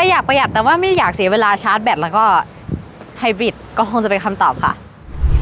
ถ้าอยากประหยัดแต่ว่าไม่อยากเสียเวลาชาร์จแบตแล้วก็ไฮบริดก็คงจะเป็นคำตอบค่ะ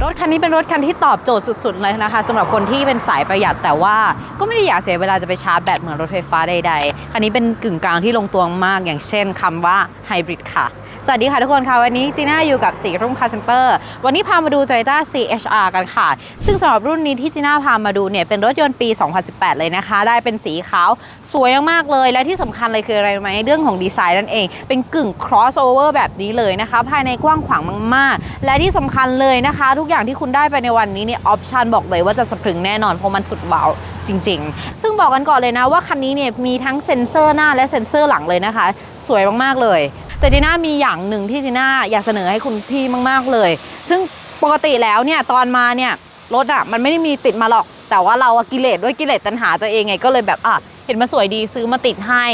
รถคันนี้เป็นรถคันที่ตอบโจทย์สุดๆเลยนะคะสำหรับคนที่เป็นสายประหยัดแต่ว่าก็ไม่ได้อยากเสียเวลาจะไปชาร์จแบตเหมือนรถไฟฟ้าใดๆ คันนี้เป็นกึ่งกลางที่ลงตัวมากอย่างเช่นคำว่าไฮบริดค่ะ สวัสดีค่ะทุกคนค่ะวันนี้จีน่าอยู่กับสีรุ่งคาร์เซนเตอร์วันนี้พามาดู Toyota CHR กันค่ะ ซึ่งสำหรับรุ่นนี้ที่จีน่าพามาดูเนี่ยเป็นรถยนต์ปี 2018 เลยนะคะ ได้เป็นสีขาวสวยมากๆเลย และที่สำคัญเลยคืออะไรไหมเรื่องของดีไซน์นั่นเอง เป็นกึ่ง crossover แบบนี้เลยนะคะ ภายในกว้างขวางมากๆ และที่สำคัญเลยนะคะ ทุกอย่างที่คุณได้ไปในวันนี้เนี่ยออปชันบอกเลยว่าจะสะพรึงแน่นอนเพราะมันสุดว้าวจริงๆ ซึ่งบอกกันก่อนเลยนะว่าคันนี้เนี่ยมีทั้งเซ็นเซอร์หน้าและเซ็นเซอร์หลังเลยนะคะ สวยมากๆเลย แต่จีน่ามีอย่างหนึ่งที่จีน่าอยากเสนอให้คุณพี่มาก ๆเลย ซึ่งปกติแล้วเนี่ยตอนมาเนี่ยรถอะมันไม่ได้มีติดมาหรอก แต่ว่าเราอะกิเลสด้วยกิเลสตัณหาตัวเองไงก็เลยแบบอะ เห็นมันสวยดีซื้อมาติดให้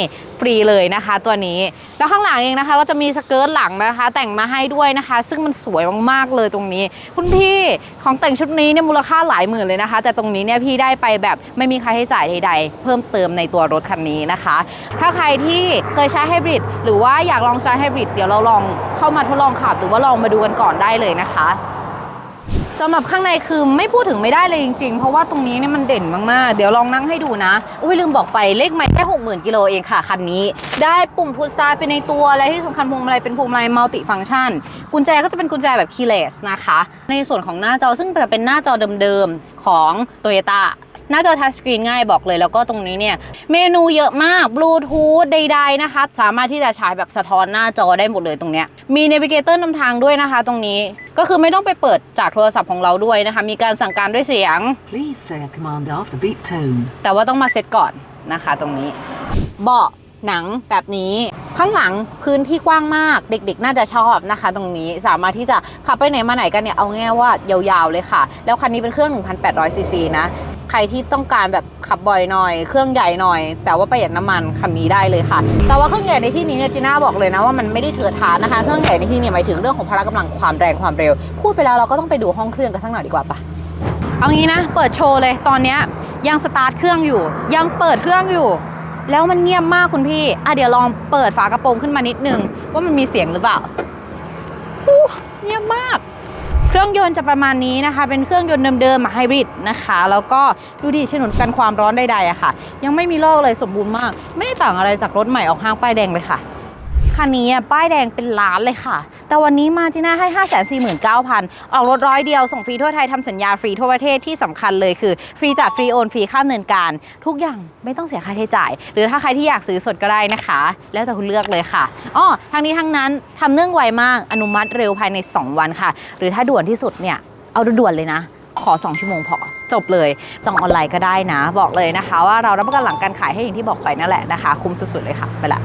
ฟรีเลยนะคะ ตัวนี้ แล้วข้างหลังเองนะคะ ก็จะมีสเกิร์ตหลังนะคะ แต่งมาให้ด้วยนะคะ ซึ่งมันสวยมากๆเลยตรงนี้ คุณพี่ของแต่งชุดนี้เนี่ยมูลค่าหลายหมื่นเลยนะคะ แต่ตรงนี้เนี่ยพี่ได้ไปแบบไม่มีค่าใช้จ่ายใดๆ เพิ่มเติมในตัวรถคันนี้นะคะ ถ้าใครที่เคยใช้ไฮบริดหรือว่าอยากลองใช้ไฮบริดเดี๋ยวเราลองเข้ามาทดลองขับ หรือว่าลองมาดูกันก่อนได้เลยนะคะ สำหรับข้างในคือไม่พูดถึงไม่ได้เลยจริงๆ เพราะว่าตรงนี้เนี่ยมันเด่นมากๆ เดี๋ยวลองนั่งให้ดูนะ อุ้ยลืมบอกไปเลขไม่แค่60,000กิโลเองค่ะคันนี้ ได้ปุ่มพุทซาร์ทไปในตัว และที่สำคัญพวงมาลัยเป็นพวงมาลัยมัลติฟังก์ชัน กุญแจก็จะเป็นกุญแจแบบคีย์เลสนะคะ ในส่วนของหน้าจอซึ่งจะเป็นหน้าจอเดิมๆของ Toyota หน้าจอทัชสกรีนง่ายบอกเลย แล้วก็ตรงนี้เนี่ย เมนูเยอะมากบลูทูธใดๆนะคะ สามารถที่จะฉายแบบสะท้อนหน้าจอได้หมดเลยตรงเนี้ยมีเนวิเกเตอร์นำทางด้วยนะคะ ตรงนี้ก็คือไม่ต้องไปเปิดจากโทรศัพท์ของเราด้วยนะคะ มีการสั่งการด้วยเสียง Please say a command after beep tone. แต่ว่าต้องมาเซตก่อนนะคะ ตรงนี้เบาะ หนังแบบนี้ข้างหลังพื้นที่กว้างมากเด็กๆ น่าจะชอบนะคะ ตรงนี้สามารถที่จะขับไปไหนมาไหนกันเนี่ยเอาง่ายว่ายาวๆเลยค่ะ แล้วคันนี้เป็นเครื่อง 1,800ซีซีนะใครที่ต้องการแบบขับบ่อยหน่อย เครื่องใหญ่หน่อย แต่ว่าประหยัดน้ำมันคันนี้ได้เลยค่ะ แต่ว่าเครื่องใหญ่ในที่นี้เนี่ยจีน่าบอกเลยนะว่ามันไม่ได้เถื่อทานนะคะ เครื่องใหญ่ในที่นี้หมายถึงเรื่องของพละกำลังความแรงความเร็ว พูดไปแล้วเราก็ต้องไปดูห้องเครื่องกันสักหน่อยดีกว่าปะเอางี้นะ เปิดโชว์เลยตอนนี้ยังสตาร์ทเครื่องอยู่ ยังเปิดเครื่องอยู่ แล้วมันเงียบมากคุณพี่ อะเดี๋ยวลองเปิดฝากระโปรงขึ้นมานิดนึง ว่ามันมีเสียงหรือเปล่าอู้เงียบมาก เครื่องยนต์จะประมาณนี้นะคะ เป็นเครื่องยนต์เดิมๆไฮบริดนะคะ แล้วก็ดูดิฉนวนกันความร้อนใดๆอะค่ะ ยังไม่มีโรคเลยสมบูรณ์มาก ไม่ต่างอะไรจากรถใหม่ออกห้างป้ายแดงเลยค่ะ คันนี้ป้ายแดงเป็นล้านเลยค่ะ แต่วันนี้มาจีน่าให้ 5 4 9 0 0 0 ออกรถร้อยเดียว ส่งฟรีทั่วไทยทำสัญญาฟรีทั่วประเทศที่สำคัญเลยคือ ฟรีจัดฟรีโอนฟรีข้ามเนินการ ทุกอย่างไม่ต้องเสียค่าใช้จ่าย หรือถ้าใครที่อยากซื้อสดก็ได้นะคะ แล้วแต่คุณเลือกเลยค่ะอ้อทางนี้ทั้งนั้นทำเนื่องไวมากอนุมัติเร็วภายใน 2 วันค่ะ หรือถ้าด่วนที่สุดเนี่ยเอาด่วนเลยนะขอ 2 ชั่วโมงพอ จบเลยจองออนไลน์ก็ได้นะ บอกเลยนะคะ ว่าเรารับประกันหลังการขายให้อย่างที่บอกไปนั่นแหละนะคะ คุ้มสุดๆเลยค่ะ ไปละ